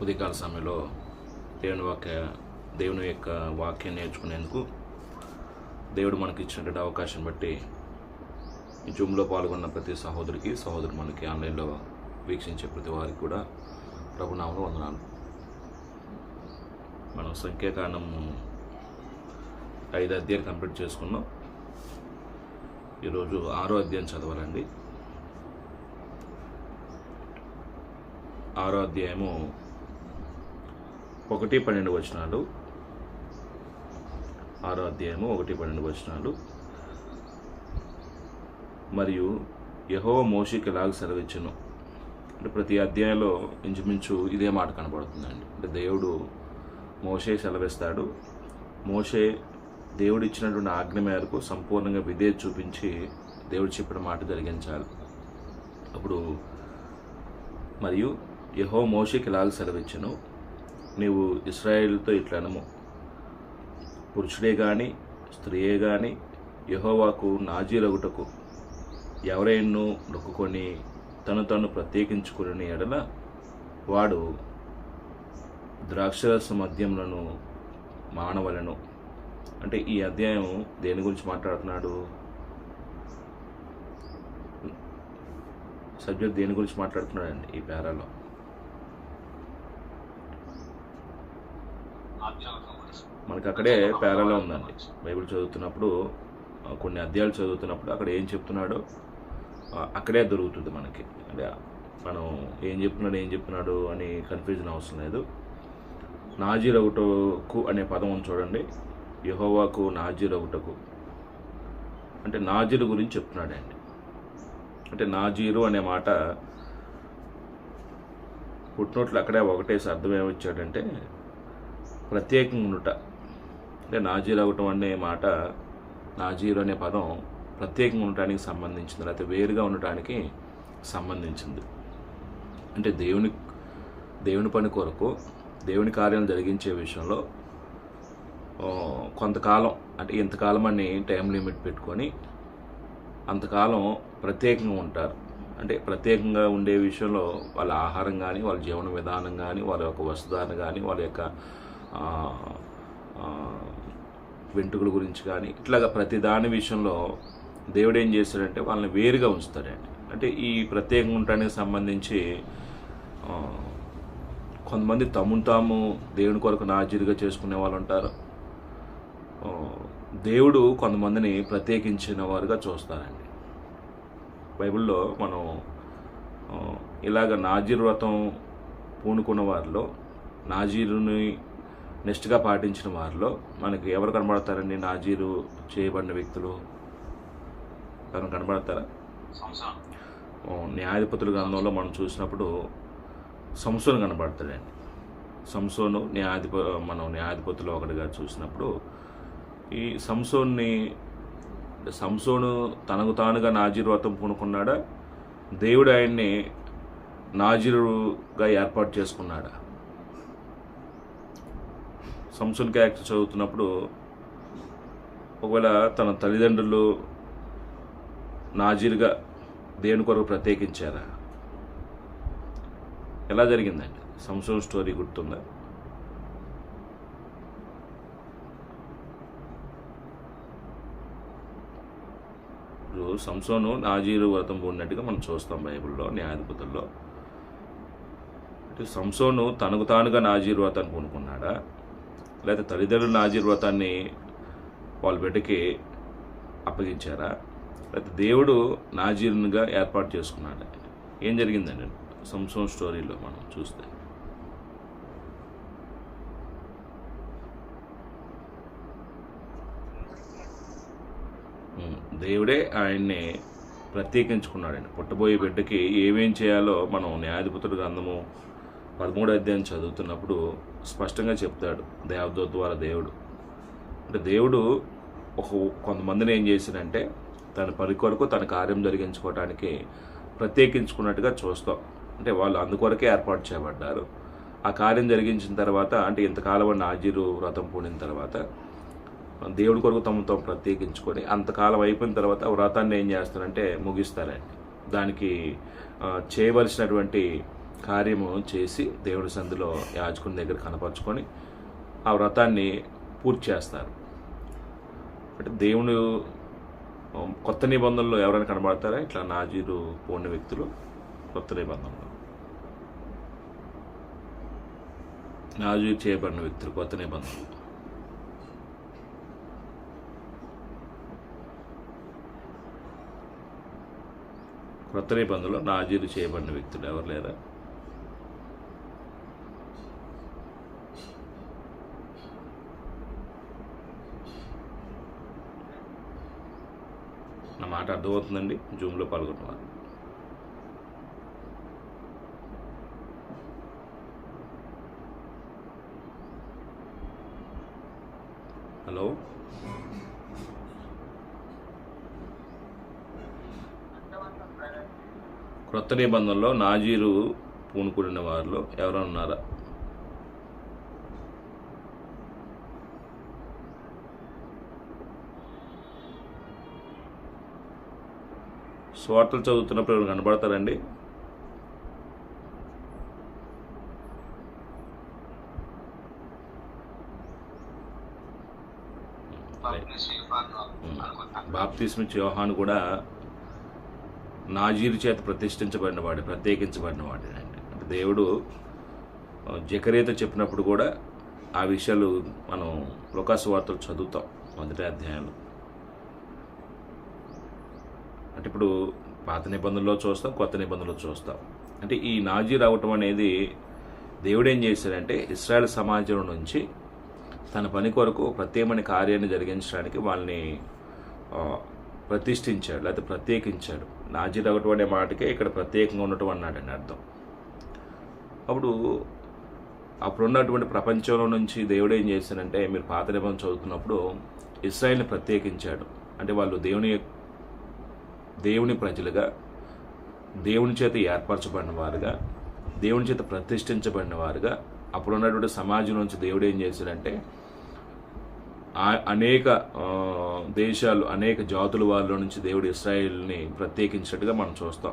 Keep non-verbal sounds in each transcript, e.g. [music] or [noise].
ఉదయకాల సమయంలో దేవుని వాక్య దేవుని యొక్క వాక్యం నేర్చుకునేందుకు దేవుడు మనకి ఇచ్చినటువంటి అవకాశం బట్టి జూమ్లో పాల్గొన్న ప్రతి సహోదరికి సహోదరు మనకి ఆన్లైన్లో వీక్షించే ప్రతి వారికి కూడా ప్రభునామలు వందనాలు. మనం సంఖ్యాకాండం ఐదు అధ్యాయాలు కంప్లీట్ చేసుకున్నాం. ఈరోజు ఆరో అధ్యాయం చదవాలండి. ఆరో అధ్యాయము ఒకటి పన్నెండు వచనాలు. ఆరో అధ్యాయము ఒకటి పన్నెండు వచనాలు. మరియు యహో మోషికి ఎలాగ సెలవిచ్చును? అంటే ప్రతి అధ్యాయంలో ఇంచుమించు ఇదే మాట కనబడుతుందండి. అంటే దేవుడు మోషే సెలవిస్తాడు. మోషే దేవుడు ఇచ్చినటువంటి ఆజ్ఞ మేరకు సంపూర్ణంగా విధేయత చూపించి దేవుడు చెప్పిన మాట జరిగించాలి. అప్పుడు మరియు యహో మోషకి ఇలాగ సెలవిచ్చను? నీవు ఇస్రాయేల్తో ఇట్లనము పురుషుడే కానీ స్త్రీయే కానీ యహోవాకు నాజీలగుటకు ఎవరైనా నొక్కుకొని తను తను ప్రత్యేకించుకుని ఎడల వాడు ద్రాక్షరస మద్యములను మానవలను. అంటే ఈ అధ్యాయం దేని గురించి మాట్లాడుతున్నాడు? సబ్జెక్ట్ దేని గురించి మాట్లాడుతున్నాడండి ఈ పేరాలో? మనకి అక్కడే పేరాలో ఉందండి. బైబిల్ చదువుతున్నప్పుడు కొన్ని అధ్యాయాలు చదువుతున్నప్పుడు అక్కడ ఏం చెప్తున్నాడో అక్కడే దొరుకుతుంది మనకి. అంటే మనం ఏం చెప్తున్నాడు ఏం చెప్తున్నాడు అని కన్ఫ్యూజన్ అవసరం లేదు. నాజీరగుటకు అనే పదం ఉంది చూడండి. యహోవాకు నాజీరగుటకు అంటే నాజీరు గురించి చెప్తున్నాడండి. అంటే నాజీరు అనే మాట పుట్టినోట్లు అక్కడే ఒకటేసి అర్థం ఏమిచ్చాడంటే ప్రత్యేకంగా ఉండుట అంటే నాజీరు అవ్వటం అనే మాట నాజీరు అనే పదం ప్రత్యేకంగా ఉండటానికి సంబంధించింది లేకపోతే వేరుగా ఉండటానికి సంబంధించింది. అంటే దేవుని దేవుని పని కొరకు దేవుని కార్యాలు జరిగించే విషయంలో కొంతకాలం అంటే ఇంతకాలం అని టైం లిమిట్ పెట్టుకొని అంతకాలం ప్రత్యేకంగా ఉంటారు. అంటే ప్రత్యేకంగా ఉండే విషయంలో వాళ్ళ ఆహారం కానీ వాళ్ళ జీవన విధానం కానీ వాళ్ళ యొక్క వస్త్రధారణ కానీ వాళ్ళ యొక్క వెంట్రుకల గురించి కానీ ఇట్లాగా ప్రతి దాని విషయంలో దేవుడు ఏం చేస్తాడంటే వాళ్ళని వేరుగా ఉంచుతాడండి. అంటే ఈ ప్రత్యేకంగా ఉండటానికి సంబంధించి కొంతమంది తమను తాము దేవుని కొరకు నాజీరుగా చేసుకునే వాళ్ళు ఉంటారు. దేవుడు కొంతమందిని ప్రత్యేకించిన వారుగా చూస్తారండి. బైబిల్లో మనం ఇలాగ నాజీర్ వ్రతం పూనుకున్న వారిలో నాజీరుని నెక్స్ట్గా పాటించిన వారిలో మనకి ఎవరు కనబడతారండి? నాజీరు చేయబడిన వ్యక్తులు ఎవరైనా కనబడతారా? న్యాయాధిపతుల గ్రంథంలో మనం చూసినప్పుడు సంసోను కనబడతాడండి. సంసోను న్యాయాధిప మనం న్యాయాధిపతులు ఒకటిగా చూసినప్పుడు ఈ సంసోన్ని సంసోను తనకు తానుగా నాజీరు వ్రతం పూనుకున్నాడా? దేవుడు ఆయన్ని నాజీరుగా ఏర్పాటు చేసుకున్నాడా? సంసుల్ క్యారెక్టర్ చదువుతున్నప్పుడు ఒకవేళ తన తల్లిదండ్రులు నాజీర్గా దేని కొరకు ప్రత్యేకించారా? ఎలా జరిగిందండి? సంసోన్ స్టోరీ గుర్తుందా? ఇప్పుడు సంసోను నాజీరు వ్రతం పూడినట్టుగా మనం చూస్తాం బైబిల్లో న్యాయాధిపతుల్లో. అంటే సంసోను తనకు తానుగా నాజీరు వ్రతాన్ని పూనుకున్నాడా లేకపోతే తల్లిదండ్రుల ఆశీర్వాదాన్ని వ్రతాన్ని వాళ్ళ బిడ్డకి అప్పగించారా? లేకపోతే దేవుడు నాజీరునిగా ఏర్పాటు చేసుకున్నాడు? ఏం జరిగిందండి? సంసోన్ స్టోరీలో మనం చూస్తే. దేవుడే ఆయన్ని ప్రత్యేకించుకున్నాడండి. పుట్టబోయే బిడ్డకి ఏమేం చేయాలో మనం న్యాయాధిపతుడు గ్రంథము పదమూడు అధ్యాయం చదువుతున్నప్పుడు స్పష్టంగా చెప్తాడు దేవదూత ద్వారా దేవుడు. అంటే దేవుడు ఒక కొంతమందిని ఏం చేశాడంటే తన పని కొరకు తన కార్యం జరిగించుకోవడానికి ప్రత్యేకించుకున్నట్టుగా చూస్తాం. అంటే వాళ్ళు అందుకొరకే ఏర్పాటు చేయబడ్డారు. ఆ కార్యం జరిగించిన తర్వాత అంటే ఇంతకాలం నాజీరు వ్రతం పూడిన తర్వాత దేవుడి కొరకు తమ తాము ప్రత్యేకించుకొని అంతకాలం అయిపోయిన తర్వాత వ్రతాన్ని ఏం చేస్తారంటే ముగిస్తారండి. దానికి చేయవలసినటువంటి కార్యము చేసి దేవుడి సంధిలో యాజకుని దగ్గర కనపరుచుకొని ఆ వ్రతాన్ని పూర్తి చేస్తారు. అంటే దేవుడు కొత్త నిబంధనలో ఎవరైనా కనబడతారా? ఇట్లా నాజీరు పోని వ్యక్తులు కొత్త నిబంధనలో. నాజీరు చేయబడిన వ్యక్తులు కొత్త నిబంధనలు. కొత్త నిబంధనలో నాజీరు చేయబడిన వ్యక్తులు ఎవరు లేరా నా మాట అర్థమవుతుందండి జూమ్లో పాల్గొంటున్నారు. హలో? క్రొత్త నిబంధనలో నాజీరు పూనుకుడిన వారిలో ఎవరైనా ఉన్నారా? స్వార్థలు చదువుతున్నప్పుడు ఎవరు కనబడతారండి. బాప్తిస్మిచ్ యోహాను కూడా నాజీరు చేత ప్రతిష్ఠించబడిన వాడు ప్రత్యేకించబడిన వాడు అంటే అంటే దేవుడు ఆ, జకరియతో చెప్పినప్పుడు కూడా ఆ విషయాలు మనం లోకాసు వార్తలు చదువుతాం మొదటి అధ్యాయంలో. అంటే ఇప్పుడు పాత నిబంధనలో చూస్తాం కొత్త నిబంధనలో చూస్తాం. అంటే ఈ నాజీ రావటం అనేది దేవుడు ఏం చేశాడంటే ఇస్రాయల్ సమాజం నుంచి తన పని కొరకు ప్రత్యేకమైన కార్యాన్ని జరిగించడానికి వాళ్ళని ప్రతిష్ఠించాడు లేకపోతే ప్రత్యేకించాడు. నాజీ రావటం అనే మాటకే ఇక్కడ ప్రత్యేకంగా ఉండటం అన్నాడని అర్థం. అప్పుడు అప్పుడు ఉన్నటువంటి ప్రపంచంలో నుంచి దేవుడు ఏం చేశాడంటే మీరు పాత నిబంధన చదువుతున్నప్పుడు ఇస్రాయల్ని ప్రత్యేకించాడు. అంటే వాళ్ళు దేవుని దేవుని ప్రజలుగా దేవుని చేత ఏర్పరచబడిన వారుగా దేవుని చేత ప్రతిష్ఠించబడిన వారుగా అప్పుడు ఉన్నటువంటి సమాజం నుంచి దేవుడు ఏం చేశాడంటే ఆ- అనేక దేశాలు అనేక జాతుల వాళ్ళ నుంచి దేవుడు ఇస్రాయిల్ని ప్రత్యేకించినట్టుగా మనం చూస్తాం.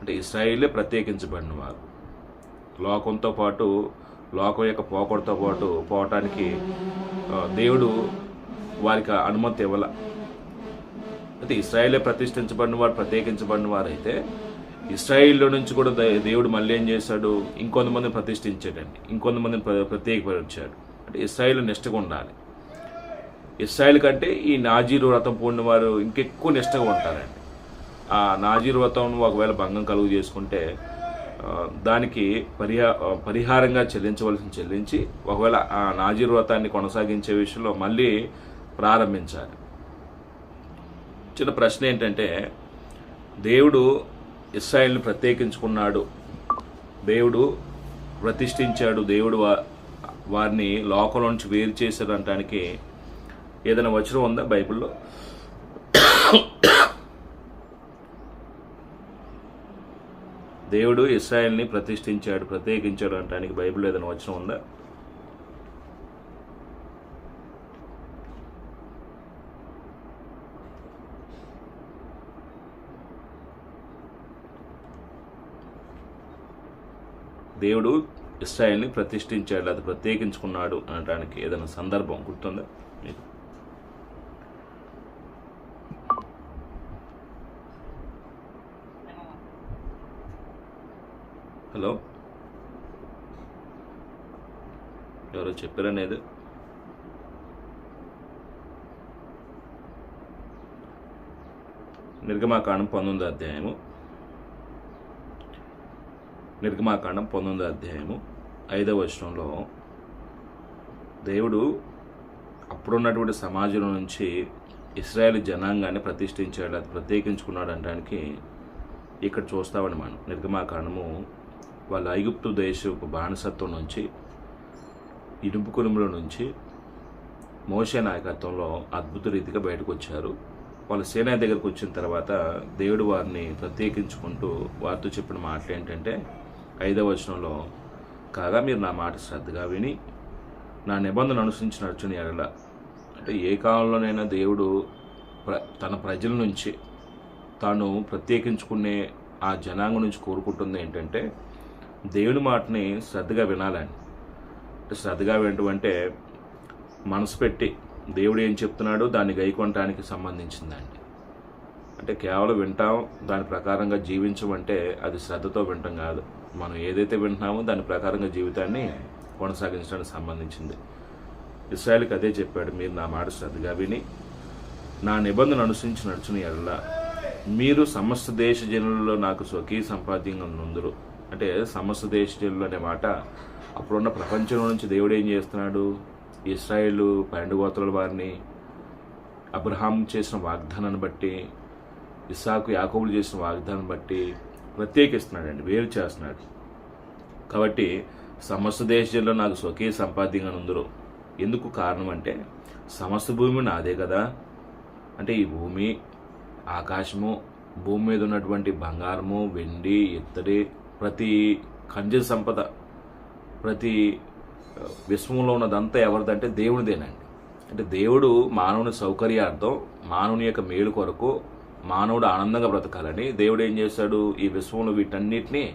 అంటే ఇస్రాయిలే ప్రత్యేకించబడిన వారు. లోకంతో పాటు లోకం యొక్క పోకడతో పాటు పోవటానికి దేవుడు వారికి అనుమతి ఇవ్వాల. అయితే ఇస్రాయేలే ప్రతిష్ఠించబడిన వారు ప్రత్యేకించబడిన వారు అయితే ఇస్రాయిల్లో నుంచి కూడా దే- దేవుడు మళ్ళీ ఏం చేశాడు? ఇంకొంతమందిని ప్రతిష్ఠించాడండి. ఇంకొంతమందిని ప్ర- ప్రత్యేకపరిచాడు. అంటే ఇస్రాయిల్ నిష్టగా ఉండాలి. ఇస్రాయిల్ కంటే ఈ నాజీరు వ్రతం పూడిన వారు ఇంకెక్కువ నిష్టగా ఉంటారండి. ఆ నాజీరు వ్రతం ఒకవేళ భంగం కలుగు చేసుకుంటే దానికి పరిహా పరిహారంగా చెల్లించవలసిన చెల్లించి ఒకవేళ ఆ నాజీరు వ్రతాన్ని కొనసాగించే విషయంలో మళ్ళీ ప్రారంభించాలి. చిన్న ప్రశ్న ఏంటంటే దేవుడు ఇస్రాయిల్ని ప్రత్యేకించుకున్నాడు. దేవుడు ప్రతిష్ఠించాడు. దేవుడు వా- వారిని లోకం నుంచి వేరు చేశాడు అనటానికి ఏదైనా వచనం ఉందా బైబిల్లో? దేవుడు ఇస్రాయల్ని ప్రతిష్ఠించాడు ప్రత్యేకించాడు అనటానికి బైబిల్లో ఏదైనా వచనం ఉందా? దేవుడు ఇస్రాయల్ని ప్రతిష్ఠించాడు అది ప్రత్యేకించుకున్నాడు అనడానికి ఏదైనా సందర్భం గుర్తుందా మీకు? హలో? ఎవరో చెప్పారనేది నిర్గమాకాండం పంతొమ్మిది అధ్యాయము. నిర్గమాకాండం పంతొమ్మిదో అధ్యాయము ఐదవ వచనంలో దేవుడు అప్పుడున్నటువంటి సమాజం నుంచి ఇస్రాయేల్ జనాంగాన్ని ప్రతిష్ఠించాడు అది ప్రత్యేకించుకున్నాడు అనడానికి ఇక్కడ చూస్తామని మనం. నిర్గమాకాండము వాళ్ళ ఐగుప్తు దేశపు బానిసత్వం నుంచి ఇనుపు కునుముల నుంచి మోసే నాయకత్వంలో అద్భుత రీతిగా బయటకు వచ్చారు వాళ్ళ సేనా దగ్గరకు వచ్చిన తర్వాత దేవుడు వారిని ప్రత్యేకించుకుంటూ వారితో చెప్పిన మాటలు ఏంటంటే ఐదవ వచనంలో కాగా మీరు నా మాట శ్రద్ధగా విని నా నిబంధన అనుసరించి నడుచుని ఎడల. అంటే ఏ కాలంలోనైనా దేవుడు ప్ర తన ప్రజల నుంచి తాను ప్రత్యేకించుకునే ఆ జనాంగం నుంచి కోరుకుంటుంది ఏంటంటే దేవుని మాటని శ్రద్ధగా వినాలండి అంటే శ్రద్ధగా వినటం అంటే మనసు పెట్టి దేవుడు ఏం చెప్తున్నాడో దాన్ని గైకొనటానికి సంబంధించిందండి. అంటే కేవలం వింటాం దాని ప్రకారంగా జీవించమంటే అది శ్రద్ధతో వింటాం కాదు. మనం ఏదైతే వింటున్నామో దాని ప్రకారంగా జీవితాన్ని కొనసాగించడానికి సంబంధించింది. ఇస్రాయల్కి అదే చెప్పాడు మీరు నా మాట శ్రద్ధగా విని నా నిబంధన అనుసరించి నడుచున ఎడల. మీరు సమస్త దేశ జనులలో నాకు స్వకీయ సంపాద్యంగా నుందురు. అంటే సమస్త దేశ జనులు అనే మాట అప్పుడున్న ప్రపంచం నుంచి దేవుడు ఏం చేస్తున్నాడు? ఇస్రాయేల్ పన్నెండు గోత్రాల వారిని అబ్రహాం చేసిన వాగ్దానాన్ని బట్టి ఇస్సాకు యాకోబులు చేసిన వాగ్దానం బట్టి ప్రత్యేకిస్తున్నాడండి వేరు చేస్తున్నాడు. కాబట్టి సమస్త దేశంలో నాకు స్వకీయ సంపాద్యంగా నుందురు ఎందుకు కారణం అంటే సమస్త భూమి నాదే కదా. అంటే ఈ భూమి ఆకాశము భూమి మీద ఉన్నటువంటి బంగారము వెండి ఇత్తడి ప్రతి ఖనిజ సంపద ప్రతి విశ్వంలో ఉన్నదంతా ఎవరిదంటే దేవునిదేనండి అంటే దేవుడు మానవుని సౌకర్యార్థం మానవుని యొక్క మేలు కొరకు మానవుడు ఆనందంగా బ్రతకాలని దేవుడు ఏం చేశాడు? ఈ విశ్వంలో వీటన్నిటిని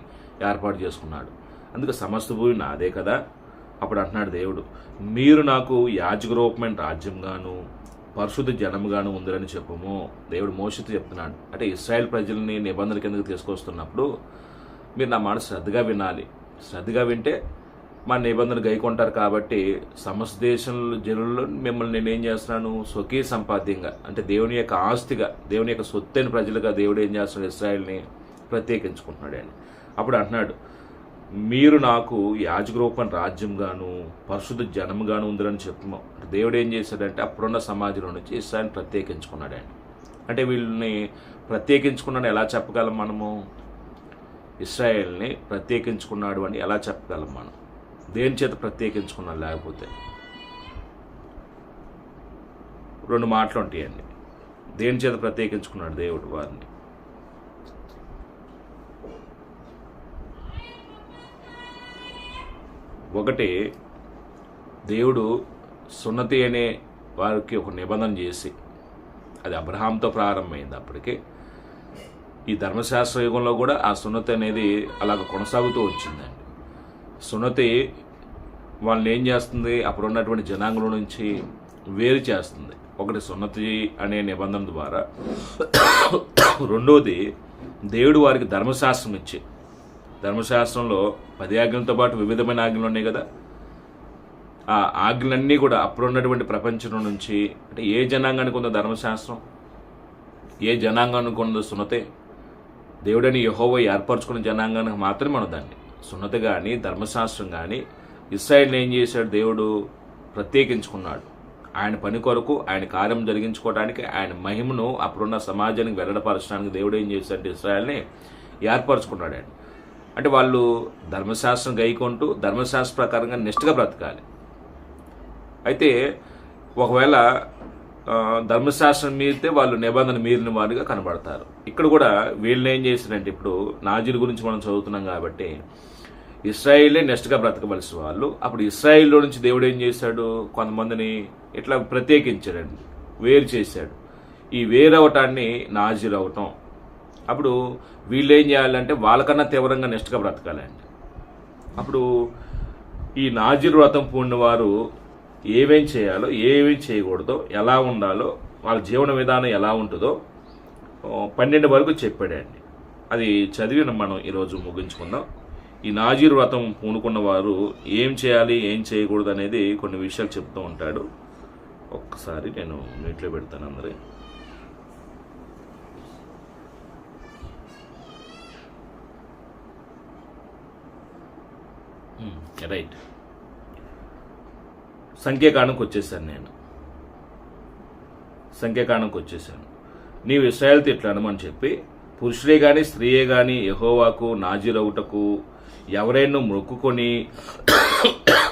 ఏర్పాటు చేసుకున్నాడు. అందుకే సమస్త భూమి నాదే కదా? అప్పుడు అంటున్నాడు దేవుడు మీరు నాకు యాజక రూపమైన రాజ్యంగాను పరిశుద్ధ జనముగాను ఉందిరని చెప్పము. దేవుడు మోషితో చెప్తున్నాడు. అంటే ఇస్రాయేల్ ప్రజల్ని నిబంధనల కిందకి తీసుకొస్తున్నప్పుడు మీరు నా మాట శ్రద్ధగా వినాలి. శ్రద్ధగా వింటే మా నిబంధన గైకొంటారు కాబట్టి సమస్త దేశంలో జనుల్లో మిమ్మల్ని నేనేం చేస్తున్నాను? స్వకీయ సంపాద్యంగా అంటే దేవుని యొక్క ఆస్తిగా దేవుని యొక్క సొత్తైన ప్రజలుగా దేవుడు ఏం చేస్తున్నాడు? ఇస్రాయల్ని ప్రత్యేకించుకుంటున్నాడు అండి అప్పుడు అంటున్నాడు మీరు నాకు యాజగ్రూపం రాజ్యంగాను పరిశుద్ధ జనంగాను ఉందని చెప్తున్నాం. దేవుడు ఏం చేశాడంటే అప్పుడున్న సమాజంలో నుంచి ఇస్రాయల్ని ప్రత్యేకించుకున్నాడు అండి అంటే వీళ్ళని ప్రత్యేకించుకున్నాడు ఎలా చెప్పగలం మనము? ఇస్రాయేల్ని ప్రత్యేకించుకున్నాడు అని ఎలా చెప్పగలం మనం? దేని చేత ప్రత్యేకించుకున్నాడు లేకపోతే. రెండు మాటలు ఉంటాయండి దేని చేత ప్రత్యేకించుకున్నాడు దేవుడు వారిని? ఒకటి దేవుడు సున్నతి అనే వారికి ఒక నిబంధన చేసి అది అబ్రహాంతో ప్రారంభమైంది అప్పటికి. ఈ ధర్మశాస్త్ర యుగంలో కూడా ఆ సున్నతి అనేది అలాగ కొనసాగుతూ వచ్చిందండి. సున్నతి వాళ్ళని ఏం చేస్తుంది? అప్పుడు ఉన్నటువంటి జనాంగంలో నుంచి వేరు చేస్తుంది. ఒకటి సున్నతి అనే నిబంధన ద్వారా. రెండోది దేవుడు వారికి ధర్మశాస్త్రం ఇచ్చి ధర్మశాస్త్రంలో పది ఆజ్ఞలతో పాటు వివిధమైన ఆజ్ఞలు ఉన్నాయి కదా? ఆ ఆజ్ఞలన్నీ కూడా అప్పుడు ఉన్నటువంటి ప్రపంచం నుంచి అంటే ఏ జనాంగానికి ఉందో ధర్మశాస్త్రం? ఏ జనాంగానికి ఉందో సున్నతే? దేవుడని యహోవ ఏర్పరచుకున్న జనాంగానికి మాత్రమే మనం దాన్ని సున్నతి కానీ ధర్మశాస్త్రం కానీ ఇస్రాయిల్ని ఏం చేశాడు? దేవుడు ప్రత్యేకించుకున్నాడు. ఆయన పని కొరకు ఆయన కార్యం జరిగించుకోవడానికి ఆయన మహిమను అప్పుడున్న సమాజానికి వెల్లడపరచడానికి దేవుడు ఏం చేశాడు ఇస్రాయల్ని ఏర్పరచుకున్నాడు ఆయన. అంటే వాళ్ళు ధర్మశాస్త్రం గైకొంటూ ధర్మశాస్త్ర ప్రకారంగా నిష్ఠగా బ్రతకాలి. అయితే ఒకవేళ ధర్మశాస్త్రం మీరితే వాళ్ళు నిబంధన మీరిన వారిగా కనబడతారు. ఇక్కడ కూడా వీళ్ళని ఏం చేశారంటే ఇప్పుడు నాజీల గురించి మనం చదువుతున్నాం కాబట్టి ఇస్రాయిలే నెక్స్ట్గా బ్రతకవలసిన వాళ్ళు. అప్పుడు ఇస్రాయిల్లో నుంచి దేవుడు ఏం చేశాడు? కొంతమందిని ఇట్లా ప్రత్యేకించాడండి. వేరు చేశాడు. ఈ వేరవటాన్ని నాజీలు అవటం. అప్పుడు వీళ్ళు ఏం చేయాలంటే వాళ్ళకన్నా తీవ్రంగా నెక్స్ట్గా బ్రతకాలండి. అప్పుడు ఈ నాజీర్ వ్రతం పూడిన వారు ఏమేం చేయాలో ఏమేం చేయకూడదో ఎలా ఉండాలో వాళ్ళ జీవన విధానం ఎలా ఉంటుందో పన్నెండు వరకు చెప్పాడండి. అది చదివిన మనం ఈరోజు ముగించుకుందాం. ఈ నాజీర్ వ్రతం పూనుకున్న వారు ఏం చేయాలి ఏం చేయకూడదు అనేది కొన్ని విషయాలు చెప్తూ ఉంటాడు. ఒక్కసారి నేను నీటిలో పెడతాను అందరి. రైట్. సంఖ్యాకాండంకి వచ్చేసాను నేను. సంఖ్యాకాండంకి వచ్చేసాను. నీవు ఇస్రాయల్తో ఇట్లా అనమని చెప్పి పురుషుడే కానీ స్త్రీయే కానీ యహోవాకు నాజీరవుటకు ఎవరైనా మొక్కుకొని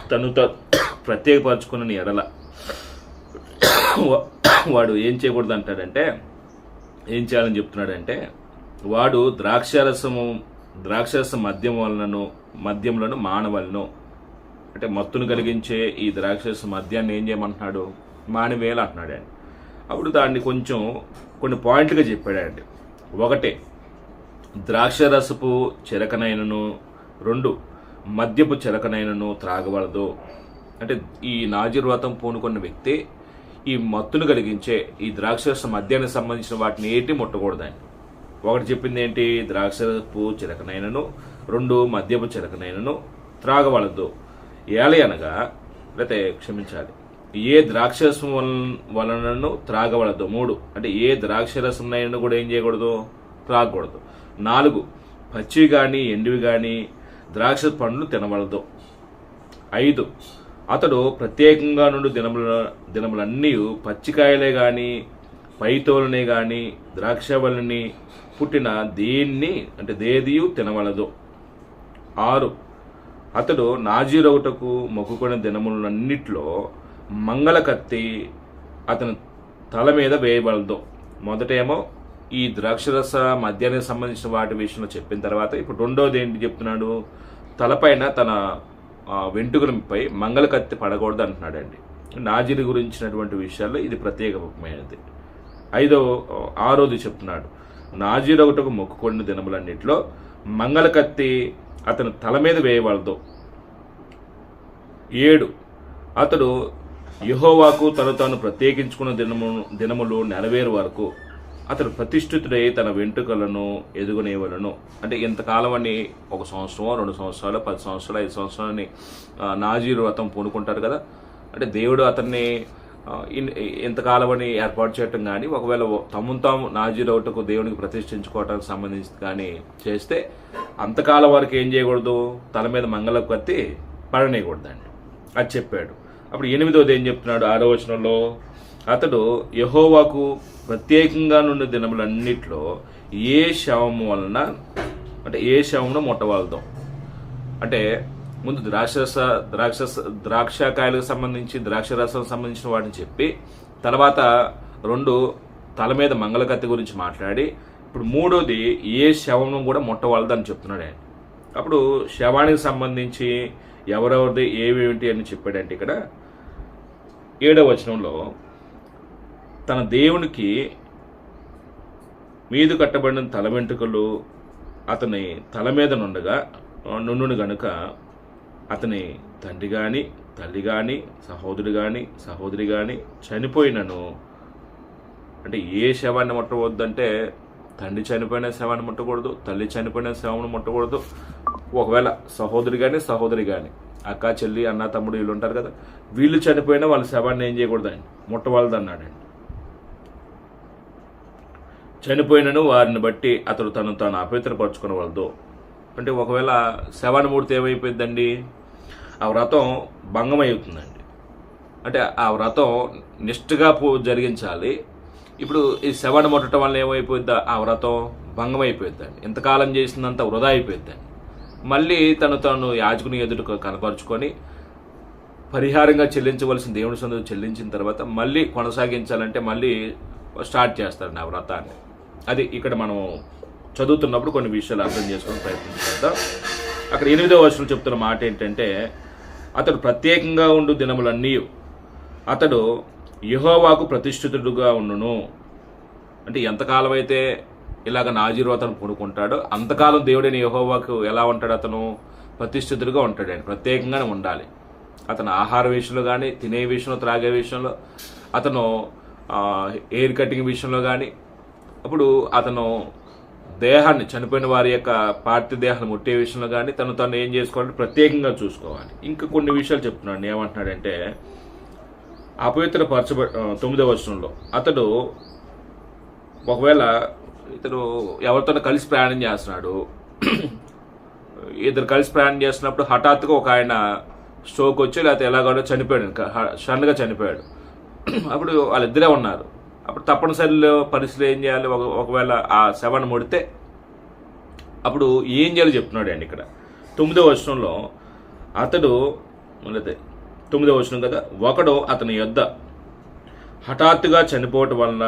తను త- ప్రత్యేకపరచుకున్న ఎడల వా- వాడు ఏం చేయకూడదు అంటాడంటే ఏం చేయాలని చెప్తున్నాడంటే వాడు ద్రాక్షారసము ద్రాక్షరస మద్యం వలనను మద్యములను మానవలను అంటే మత్తును కలిగించే ఈ ద్రాక్షరస మద్యాన్ని ఏం చేయమంటున్నాడు? మానివేలు అంటున్నాడు అండి అప్పుడు దాన్ని కొంచెం కొన్ని పాయింట్లుగా చెప్పాడండి ఒకటే ద్రాక్షరసపు చిరకనైనను రెండు మద్యపు చిలకనైనను త్రాగవలదు. అంటే ఈ నాజీర్వాతం పూనుకున్న వ్యక్తి ఈ మత్తును కలిగించే ఈ ద్రాక్షరస మద్యానికి సంబంధించిన వాటిని ఏంటి ముట్టకూడదండి ఒకటి చెప్పింది ఏంటి ద్రాక్షరపు చిలకనైనను రెండు మద్యపు చిలకనైనను త్రాగవలదు. ఏలి అనగా లేకపోతే క్షమించాలి ఏ ద్రాక్షరసం వలనను త్రాగవలదు. మూడు అంటే ఏ ద్రాక్షరసం అయినా కూడా ఏం చేయకూడదు? త్రాగకూడదు. నాలుగు పచ్చివి కానీ ఎండివి కానీ ద్రాక్ష పండ్లు తినవలదు. ఐదు. అతడు ప్రత్యేకంగా నుండి దినముల దినములన్నీ పచ్చికాయలే గాని పైతోలనే గాని ద్రాక్షవల్లిని పుట్టిన దేన్ని అంటే దేదియు తినవలదు. ఆరు. అతడు నాజీరొకటకు మొక్కుకున్న దినములన్నిట్లో మంగళ కత్తి అతని తల మీద వేయబడదు మొదటేమో ఈ ద్రాక్షరస మద్యానికి సంబంధించిన వాటి విషయంలో చెప్పిన తర్వాత ఇప్పుడు రెండోది ఏంటి చెప్తున్నాడు? తలపైన తన వెంట్రుకలపై మంగళకత్తి పడకూడదు అంటున్నాడండి. నాజిని గురించినటువంటి విషయాల్లో ఇది ప్రత్యేకమైనది. ఐదో ఆరోది చెప్తున్నాడు. నాజీరు ఒకటకు మొక్కుకొండిన దినములన్నింటిలో మంగళకత్తి అతను అతని తల మీద వేయవలదు. ఏడు అతడు యహోవాకు తను తాను ప్రత్యేకించుకున్న దినము దినములు నెరవేరు వరకు అతడు ప్రతిష్ఠితుడై తన వెంట్రుకలను ఎదుగునేవలను. అంటే ఇంతకాలం అని ఒక సంవత్సరం రెండు సంవత్సరాలు పది సంవత్సరాలు ఐదు సంవత్సరాలని నాజీ నాజీరు వ్రతం పూనుకుంటారు కదా. అంటే దేవుడు అతన్ని ఆ, ఇన్- ఇంతకాలం అని ఏర్పాటు చేయటం కానీ ఒకవేళ తమ్మును తాము నాజీ ఒకటకు దేవునికి ప్రతిష్ఠించుకోవటానికి సంబంధించి కానీ చేస్తే అంతకాలం వరకు ఏం చేయకూడదు? తల మీద మంగళ కత్తి పడనేయకూడదండి. అది చెప్పాడు. అప్పుడు ఎనిమిదోది ఏం చెప్తున్నాడు? ఆరో వచనంలో అతడు యహోవాకు ప్రత్యేకంగా నుండి దినములన్నిట్లో ఏ శవము వలన అంటే ఏ శవమును ముట్టవలదాం అంటే ముందు ద్రాక్షరస ద్రాక్ష ద్రాక్షకాయలకు సంబంధించి ద్రాక్ష రసం సంబంధించిన వాటిని చెప్పి తర్వాత రెండు తల మీద మంగళకత్తి గురించి మాట్లాడి ఇప్పుడు మూడోది ఏ శవము కూడా ముట్టవలదని చెప్తున్నాడు ఆయన. అప్పుడు శవానికి సంబంధించి ఎవరెవరిది ఏవేమిటి అని చెప్పాడంటే ఇక్కడ ఏడవ వచనంలో తన దేవునికి మీదు కట్టబడిన తల వెంట్రుకలు అతని తల మీద నుండగా నుండును గనుక అతని తండ్రి కానీ తల్లి కానీ సహోదరుడు కానీ సహోదరి కానీ చనిపోయినను అంటే ఏ శవాన్ని ముట్టవద్దంటే తండ్రి చనిపోయిన శవాన్ని ముట్టకూడదు తల్లి చనిపోయిన శవాన్ని ముట్టకూడదు. ఒకవేళ సహోదరి కానీ సహోదరి కానీ అక్క చెల్లి అన్న తమ్ముడు వీళ్ళు ఉంటారు కదా వీళ్ళు చనిపోయినా వాళ్ళ శవాన్ని ఏం చేయకూడదండి. ముట్టవలదు అన్నాడండి చనిపోయినను వారిని బట్టి అతడు తను తాను అపవిత్రపరచుకునవలదు అంటే ఒకవేళ శవాన్ని మూడితే ఏమైపోయిందండి ఆ వ్రతం భంగమవుతుందండి అంటే ఆ వ్రతం నిష్ఠగా జరిగించాలి. ఇప్పుడు ఈ శవాన్ని ముట్టడం వల్ల ఏమైపోద్ది ఆ వ్రతం భంగం అయిపోద్దండి ఇంతకాలం చేసిందంతా వృధా అయిపోయిందండి మళ్ళీ తను తను యాజకుని ఎదుట కనపరుచుకొని పరిహారంగా చెల్లించవలసిన దేవుని సందు చెల్లించిన తర్వాత మళ్ళీ కొనసాగించాలంటే మళ్ళీ స్టార్ట్ చేస్తారండి ఆ వ్రతాన్ని. అది ఇక్కడ మనం చదువుతున్నప్పుడు కొన్ని విషయాలు అర్థం చేసుకుని ప్రయత్నం చేద్దాం. అక్కడ ఎనిమిదో వర్షం చెప్తున్న మాట ఏంటంటే అతడు ప్రత్యేకంగా ఉండు దినములన్నీ అతడు యహోవాకు ప్రతిష్ఠితుడుగా ఉండును. అంటే ఎంతకాలం అయితే ఇలాగ నాజీరు అతను పూనుకుంటాడో అంతకాలం దేవుడైన యహోవాకు ఎలా ఉంటాడు అతను? ప్రతిష్ఠితుడుగా ఉంటాడు ఆయన. ప్రత్యేకంగానే ఉండాలి. అతను ఆహార విషయంలో కానీ తినే విషయంలో త్రాగే విషయంలో అతను ఎయిర్ కటింగ్ విషయంలో కానీ అప్పుడు అతను దేహాన్ని చనిపోయిన వారి యొక్క పార్టీ దేహాన్ని ముట్టే విషయంలో కానీ తను తను ఏం చేసుకోవాలంటే ప్రత్యేకంగా చూసుకోవాలి. ఇంకా కొన్ని విషయాలు చెప్తున్నాడు ఏమంటున్నాడంటే అపవిత్ర పరచబ తొమ్మిదవ వచనంలో అతడు ఒకవేళ ఇతను ఎవరితో కలిసి ప్రయాణం చేస్తున్నాడు [clears throat] ఇద్దరు కలిసి ప్రయాణం చేస్తున్నప్పుడు హఠాత్తుగా ఒక ఆయన స్ట్రోక్ వచ్చి లేకపోతే ఎలాగో చనిపోయాడు సడన్గా చనిపోయాడు. [clears throat] అప్పుడు వాళ్ళిద్దరే ఉన్నారు. అప్పుడు తప్పనిసరిలో పరిస్థితులు ఏం చేయాలి? ఒక ఒకవేళ ఆ శవాన్ని ముడితే అప్పుడు ఏం చేయాలో చెప్తున్నాడు అండి ఇక్కడ. తొమ్మిదో వచనంలో అతడు లేతే తొమ్మిదో వచనం కదా ఒకడు అతని యొద్ద హఠాత్తుగా చనిపోవటం వలన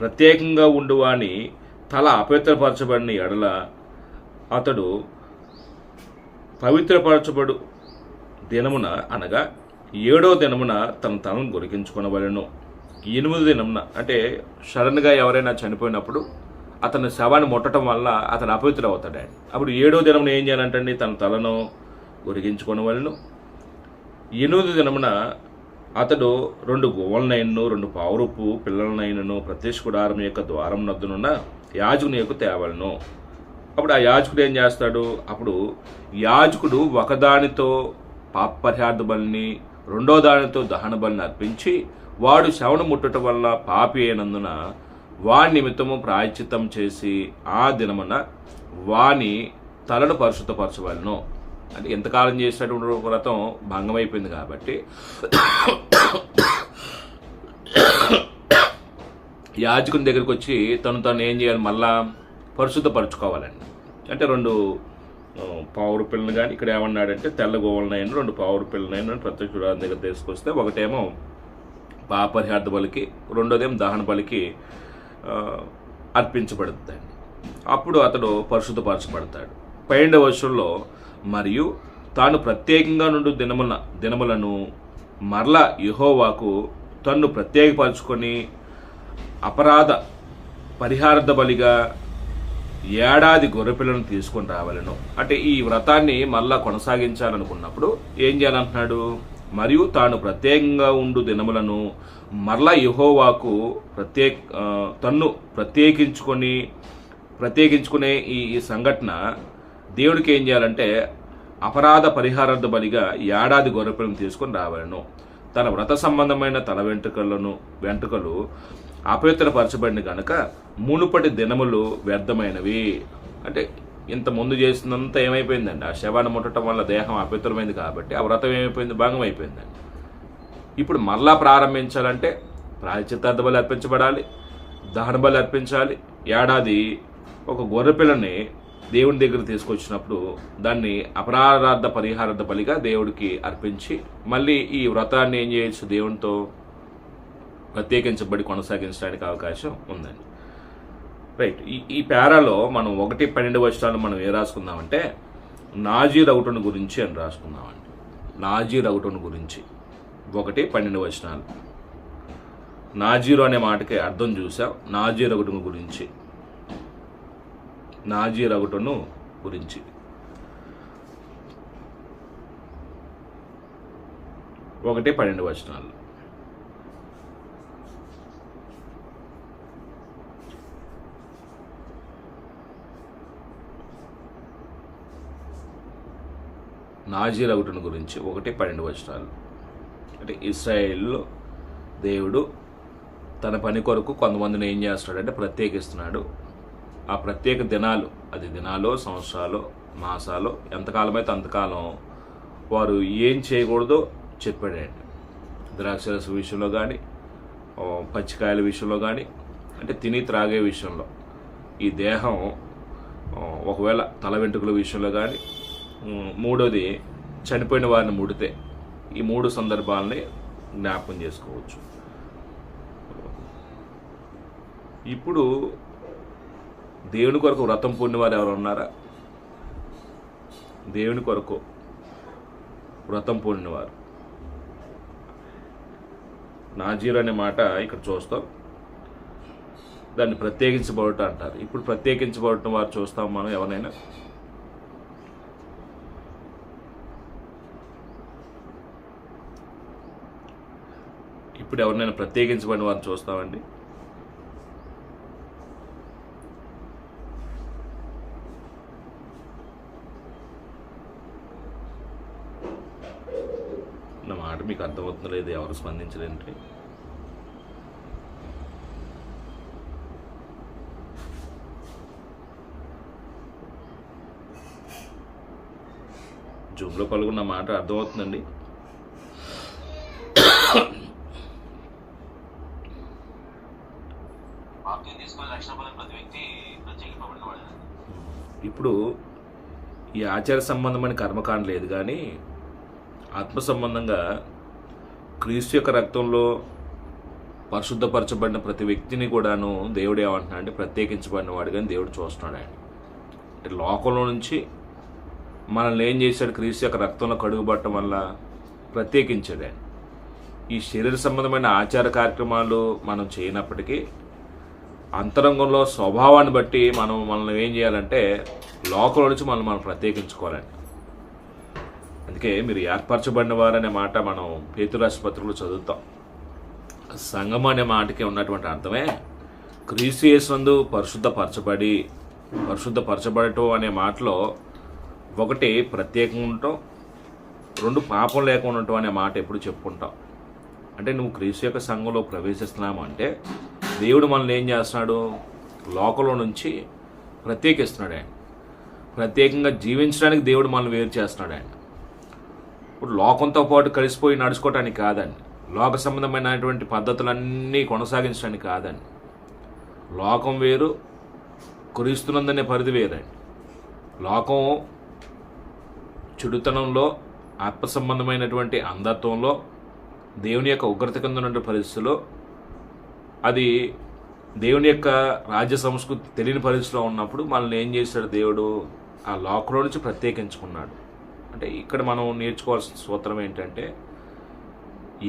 ప్రత్యేకంగా ఉండువాని తల అపవిత్రపరచబడిన ఎడల అతడు పవిత్రపరచబడు దినమున అనగా ఏడో దినమున తన తలను గురికించుకునవలను ఎనిమిది దినమున అంటే సడన్గా ఎవరైనా చనిపోయినప్పుడు అతను శవాన్ని ముట్టడం వల్ల అతను అపవిత్రుడు అవుతాడు అప్పుడు ఏడో దినమున ఏం చేయాలంటండి? తన తలను ఉరిగించుకొని వాళ్ళను. ఎనిమిది దినమున అతడు రెండు గువ్వలనైనను రెండు పావురుపు పిల్లలనైనను ప్రత్యక్ష గుడారం యొక్క ద్వారం నద్దునున్న యాజకుని యొక్క తేవలను. అప్పుడు ఆ యాజకుడు ఏం చేస్తాడు? అప్పుడు యాజకుడు ఒకదానితో పాపపరిహార్థ బలిని రెండో దానితో దహన బలిని అర్పించి వాడు శవను ముట్టుట వల్ల పాపి అయినందున వాని నిమిత్తము ప్రాయచిత్తం చేసి ఆ దినమున వాని తలను పరిశుద్ధపరచవలను. అంటే ఎంతకాలం చేసినటువంటి వ్రతం భంగమైపోయింది కాబట్టి యాజకుని దగ్గరికి వచ్చి తను తను ఏం చేయాలి? మళ్ళా పరిశుద్ధపరచుకోవాలండి. అంటే రెండు పావురు పిల్లని కానీ ఇక్కడ ఏమన్నాడంటే తెల్ల గోవలనైనా రెండు పావురు పిల్లనైనా ప్రత్యక్ష దగ్గర తీసుకొస్తే ఒకటేమో పాపరిహార్థ బలికి రెండోదేం దహన బలికి ఆ, అర్పించబడుతుందండి. అప్పుడు అతడు పరిశుద్ధపరచబడతాడు. పన్నెండవ వర్షంలో మరియు తాను ప్రత్యేకంగా నుండి దినముల దినములను మరల యుహోవాకు తన్ను ప్రత్యేకపరచుకొని అపరాధ పరిహార్థ బలిగా ఏడాది గొర్రెపిల్లను తీసుకొని రావాలను. అంటే ఈ వ్రతాన్ని మళ్ళా కొనసాగించాలనుకున్నప్పుడు ఏం చేయాలంటున్నాడు? మరియు తాను ప్రత్యేకంగా ఉండు దినములను మరలా యహోవాకు ప్రత్యేక తన్ను ప్రత్యేకించుకొని ప్రత్యేకించుకునే ఈ ఈ సంఘటన దేవుడికి ఏం చేయాలంటే అపరాధ పరిహారార్థ బలిగా ఏడాది గొర్రెపిల్లను తీసుకొని రావాలను. తన వ్రత సంబంధమైన తల వెంట్రుకలను వెంట్రుకలు అపవిత్రపరచబడిన గనక మునుపటి దినములు వ్యర్థమైనవి. అంటే ఇంత ముందు చేసినంత ఏమైపోయిందండి? ఆ శవాన్ని ముట్టడం వల్ల దేహం అపవిత్రమైంది కాబట్టి ఆ వ్రతం ఏమైపోయింది? భాగం అయిపోయిందండి. ఇప్పుడు మరలా ప్రారంభించాలంటే ప్రాయచిత్తార్థ బలి అర్పించబడాలి దహన బలి అర్పించాలి. ఏడాది ఒక గొర్రెపిల్లని దేవుని దగ్గర తీసుకొచ్చినప్పుడు దాన్ని అపరాధార్థ పరిహారార్థ బలిగా దేవుడికి అర్పించి మళ్ళీ ఈ వ్రతాన్ని ఏం చేయొచ్చు? దేవునితో ప్రత్యేకించబడి కొనసాగించడానికి అవకాశం ఉందండి. రైట్ ఈ ఈ పేరాలో మనం ఒకటి పన్నెండు వర్షాలు మనం ఏ రాసుకుందామంటే నాజీ రౌటును గురించి అని రాసుకుందామండి. నాజీ రౌటును గురించి. ఒకటి పన్నెండు వచనాలు. నాజీరో అనే మాటకి అర్థం చూసాం. నాజీ రగుటును గురించి. నాజీ రగుటును గురించి. ఒకటి పన్నెండు వచనాలు. నాజీర్ ఒకటిని గురించి ఒకటి పన్నెండు వచనాలు. అంటే ఇస్రాయేల్లో దేవుడు తన పని కొరకు కొంతమందిని ఏం చేస్తాడంటే ప్రత్యేకిస్తున్నాడు. ఆ ప్రత్యేక దినాలు అది దినాలు సంవత్సరాలు మాసాలు ఎంతకాలమైతే అంతకాలం వారు ఏం చేయకూడదో చెప్పాడండి. ద్రాక్షరస విషయంలో కానీ పచ్చికాయల విషయంలో కానీ అంటే తిని త్రాగే విషయంలో. ఈ దేహం ఒకవేళ తల వెంట్రుకల విషయంలో కానీ మూడోది చనిపోయిన వారిని ముడితే ఈ మూడు సందర్భాలని జ్ఞాపకం చేసుకోవచ్చు. ఇప్పుడు దేవుని కొరకు వ్రతం పూర్ణి వారు ఎవరు ఉన్నారా? దేవుని కొరకు వ్రతం పూర్ణి వారు. నాజీర్ అనే మాట ఇక్కడ చూస్తాం. దాన్ని ప్రత్యేకించబడటం అంటారు. ఇప్పుడు ప్రత్యేకించబడటం వారు చూస్తాం మనం ఎవరైనా ఇప్పుడు ఎవరినైనా ప్రత్యేకించబడిన వారిని చూస్తామండి. నా మాట మీకు అర్థమవుతుంది లేదు ఎవరు స్పందించలేంటి? జూమ్లో పాల్గొన్న మాట అర్థమవుతుందండి బాప్తిజం తీసుకుని రక్షణ ప్రతి వ్యక్తి ప్రత్యేకింపబడిన వాడు ఇప్పుడు ఈ ఆచార సంబంధమైన కర్మకాండ లేదు కానీ ఆత్మ సంబంధంగా క్రీస్తు యొక్క రక్తంలో పరిశుద్ధపరచబడిన ప్రతి వ్యక్తిని కూడాను దేవుడు ఏమంటున్నాడు అంటే ప్రత్యేకించబడిన వాడు కానీ దేవుడు చూస్తున్నాడు ఆయన. అంటే లోకంలో నుంచి మనల్ని ఏం చేశాడు? క్రీస్తు యొక్క రక్తంలో కడుగుబట్టడం వల్ల ప్రత్యేకించాడు ఆయన. ఈ శరీర సంబంధమైన ఆచార కార్యక్రమాలు మనం చేయనప్పటికీ అంతరంగంలో స్వభావాన్ని బట్టి మనం మనల్ని ఏం చేయాలంటే లోకం నుంచి మనం మనం ప్రత్యేకించుకోవాలండి. అందుకే మీరు ఏర్పరచబడిన వారనే మాట మనం పేతురాశిపత్రులు చదువుతాం. సంఘం అనే మాటకి ఉన్నటువంటి అర్థమే క్రీస్తు పరిశుద్ధపరచబడి పరిశుద్ధపరచబడటం అనే మాటలో ఒకటి ప్రత్యేకంగా ఉండటం రెండు పాపం లేకుండా ఉండటం అనే మాట ఎప్పుడు చెప్పుకుంటాం. అంటే నువ్వు క్రీస్తు యొక్క సంఘంలో ప్రవేశిస్తున్నావు అంటే దేవుడు మనల్ని ఏం చేస్తున్నాడు? లోకంలో నుంచి ప్రత్యేకిస్తున్నాడు ఆయన. ప్రత్యేకంగా జీవించడానికి దేవుడు మనల్ని వేరు చేస్తున్నాడు ఆయన. ఇప్పుడు లోకంతో పాటు కలిసిపోయి నడుచుకోవటానికి కాదండి. లోక సంబంధమైనటువంటి పద్ధతులన్నీ కొనసాగించడానికి కాదండి. లోకం వేరు కురిస్తున్నందనే పరిధి వేరండి. లోకం చెడుతనంలో ఆత్మ సంబంధమైనటువంటి అంధత్వంలో దేవుని యొక్క ఉగ్రత కింద ఉన్న పరిస్థితిలో అది దేవుని యొక్క రాజ్య సంస్కృతి తెలియని పరిస్థితిలో ఉన్నప్పుడు మనల్ని ఏం చేశాడు దేవుడు? ఆ లోకంలో నుంచి ప్రత్యేకించుకున్నాడు. అంటే ఇక్కడ మనం నేర్చుకోవాల్సిన సూత్రం ఏంటంటే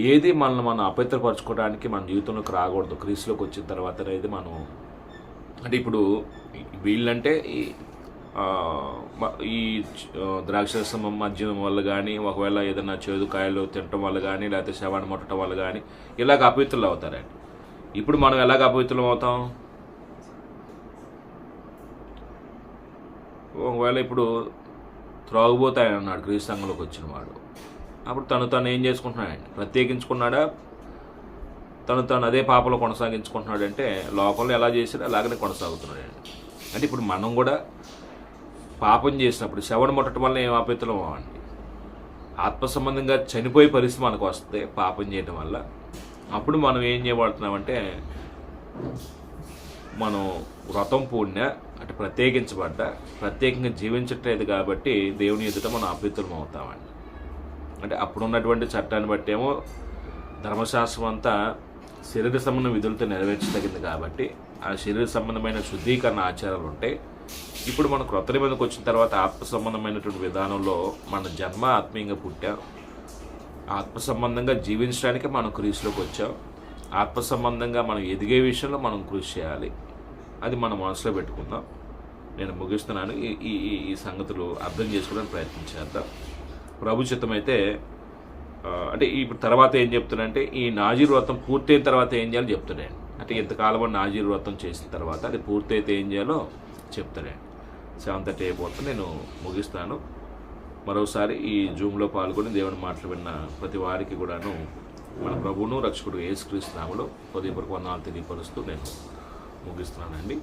ఏది మనల్ని మనం అపవిత్రపరచుకోవడానికి మన జీవితంలోకి రాకూడదు. క్రీస్తులోకి వచ్చిన తర్వాత అనేది మనం అంటే ఇప్పుడు వీళ్ళంటే ఈ ఈ ద్రాక్ష ద్రాక్షరసం మద్యం వల్ల కానీ ఒకవేళ ఏదైనా చేదు కాయలు తినటం వల్ల కానీ లేకపోతే శవాన్ని ముట్టడం వల్ల కానీ ఇలాగ అపవిత్రులు అవుతారండి. ఇప్పుడు మనం ఎలాగ అపవిత్రులం అవుతాం? ఒకవేళ ఇప్పుడు త్రాగుబోతాయని అన్నాడు క్రీస్తు సంఘంలోకి వచ్చిన వాడు. అప్పుడు తను తను ఏం చేసుకుంటున్నాడండి? ప్రత్యేకించుకున్నాడా? తను తను అదే పాపలో కొనసాగించుకుంటున్నాడంటే లోకంలో ఎలా చేసినా అలాగనే కొనసాగుతున్నాడండి. అంటే ఇప్పుడు మనం కూడా పాపం చేసినప్పుడు శవను ముట్టడం వల్ల ఏం అపవిత్రం అవ్వండి ఆత్మ సంబంధంగా చనిపోయే పరిస్థితి మనకు వస్తే పాపం చేయడం వల్ల అప్పుడు మనం ఏం చేయబడుతున్నామంటే మనం వ్రతం పూడిన అంటే ప్రత్యేకించబడ్డ ప్రత్యేకంగా జీవించట్లేదు కాబట్టి దేవుని ఎదుట మనం అపవిత్రం అవుతామండి. అంటే అప్పుడు ఉన్నటువంటి చట్టాన్ని బట్టి ఏమో ధర్మశాస్త్రం అంతా శరీర సంబంధ విధులతో నెరవేర్చదగింది కాబట్టి ఆ శరీర సంబంధమైన శుద్ధీకరణ ఆచారాలు ఉంటాయి ఇప్పుడు మనం క్రొత్త నిబంధనకు వచ్చిన తర్వాత ఆత్మ సంబంధమైనటువంటి విధానంలో మన జన్మ ఆత్మీయంగా పుట్టాం. ఆత్మ సంబంధంగా జీవించడానికి మనం క్రీస్లోకి వచ్చాం. ఆత్మ సంబంధంగా మనం ఎదిగే విషయంలో మనం కృషి చేయాలి. అది మనం మనసులో పెట్టుకుందాం. నేను ముగిస్తున్నాను. ఈ ఈ ఈ- సంగతులు అర్థం చేసుకోవడానికి ప్రయత్నం చేద్దాం. ప్రభు చిత్తమైతే అంటే ఇప్పుడు తర్వాత ఏం చెప్తున్నానంటే ఈ నాజీర్ వ్రతం పూర్తయిన తర్వాత ఏం చేయాలో చెప్తున్నాను. అంటే ఇంతకాలం నాజీర్ వ్రతం చేసిన తర్వాత అది పూర్తయితే ఏం చేయాలో చెప్తానండి సెవెన్ థర్టీ అయిపోతే నేను ముగిస్తాను. మరోసారి ఈ జూమ్లో పాల్గొని దేవుని మాటలు విన్న ప్రతి వారికి కూడాను మన ప్రభువును రక్షకుడు ఏసుక్రీస్తు నామలో హృదయపూర్వక వందనాలు తెలియపరుస్తూ నేను ముగిస్తున్నానండి.